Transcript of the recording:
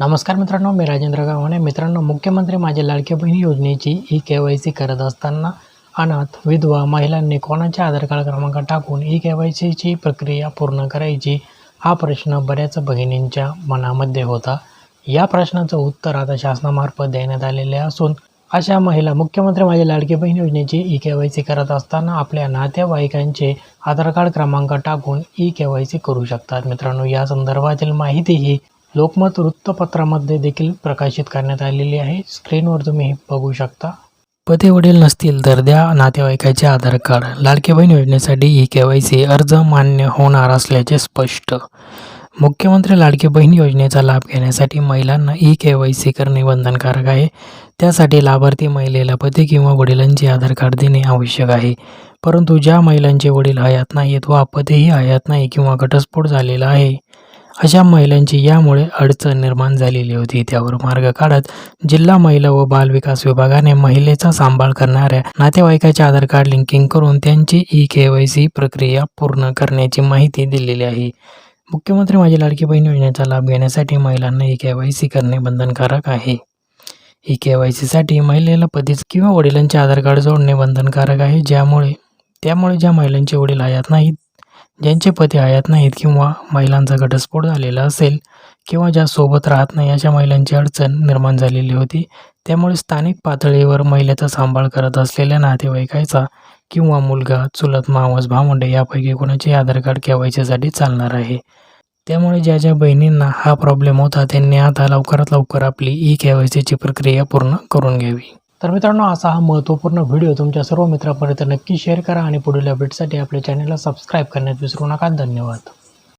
नमस्कार मित्रांनो मी राजेंद्र गावणे. मित्रांनो मुख्यमंत्री माझ्या लाडक्या बहिणी योजनेची ई के वाय सी करत असताना अनाथ विधवा महिलांनी कोणाचे आधार कार्ड क्रमांक टाकून ई के वाय सीची प्रक्रिया पूर्ण करायची हा प्रश्न बऱ्याच भगिनींच्या मनामध्ये होता. या प्रश्नाचं उत्तर आता शासनामार्फत देण्यात आलेले असून अशा महिला मुख्यमंत्री माझ्या लाडकी बहीण योजनेची ई के वाय सी करत असताना आपल्या नातेवाईकांचे आधार कार्ड क्रमांक टाकून ई के वाय सी करू शकतात. मित्रांनो या संदर्भातील माहिती ही लोकमत वृत्तपत्रामध्ये देखील प्रकाशित करण्यात आलेली आहे. स्क्रीनवर तुम्ही बघू शकता. पते वडील नसतील तर द्या नातेवाईकाचे आधार कार्ड. लाडकी बहीण योजनेसाठी ई के वाय सी अर्ज मान्य होणार असल्याचे स्पष्ट. मुख्यमंत्री लाडकी बहीण योजनेचा लाभ घेण्यासाठी महिलांना ई के वाय सी करणे बंधनकारक आहे. त्यासाठी लाभार्थी महिलेला पती किंवा वडिलांचे आधार कार्ड देणे आवश्यक आहे. परंतु ज्या महिलांचे वडील हयात नाहीत व पतीही हयात नाही किंवा घटस्फोट झालेला आहे अशा महिलांची यामुळे अडचण निर्माण झालेली होती. त्यावर मार्ग काढत जिल्हा महिला व बाल विकास विभागाने महिलेचा सांभाळ करणाऱ्या नातेवाईकाचे आधार कार्ड लिंकिंग करून त्यांची ई के वाय सी प्रक्रिया पूर्ण करण्याची माहिती दिलेली आहे. मुख्यमंत्री माझी लाडकी बहीण योजनेचा लाभ घेण्यासाठी महिलांना ई के वाय सी करणे बंधनकारक आहे. ई के वाय सीसाठी महिलेला पतीच किंवा वडिलांचे आधार कार्ड जोडणे बंधनकारक आहे. ज्यामुळे त्यामुळे ज्या महिलांचे वडील हयात नाहीत ज्यांचे पती हयात नाहीत किंवा महिलांचा घटस्फोट झालेला असेल किंवा ज्या सोबत राहत नाही अशा महिलांची अडचण निर्माण झालेली होती त्यामुळे स्थानिक पातळीवर महिलेचा सांभाळ करत असलेल्या नातेवाईकाचा किंवा मुलगा चुलत मावस भावंडे यापैकी कोणाचे आधार कार्ड केवायसीसाठी चालणार आहे. त्यामुळे ज्या ज्या बहिणींना हा प्रॉब्लेम होता त्यांनी आता लवकरात लवकर आपली ई केवायसीची प्रक्रिया पूर्ण करून घ्यावी. तर मित्रांनो असा हा महत्त्वपूर्ण व्हिडिओ तुमच्या सर्व मित्रांपर्यंत नक्की शेअर करा आणि पुढील अपडेटसाठी आपल्या चॅनलला सबस्क्राईब करण्यात विसरू नका. धन्यवाद.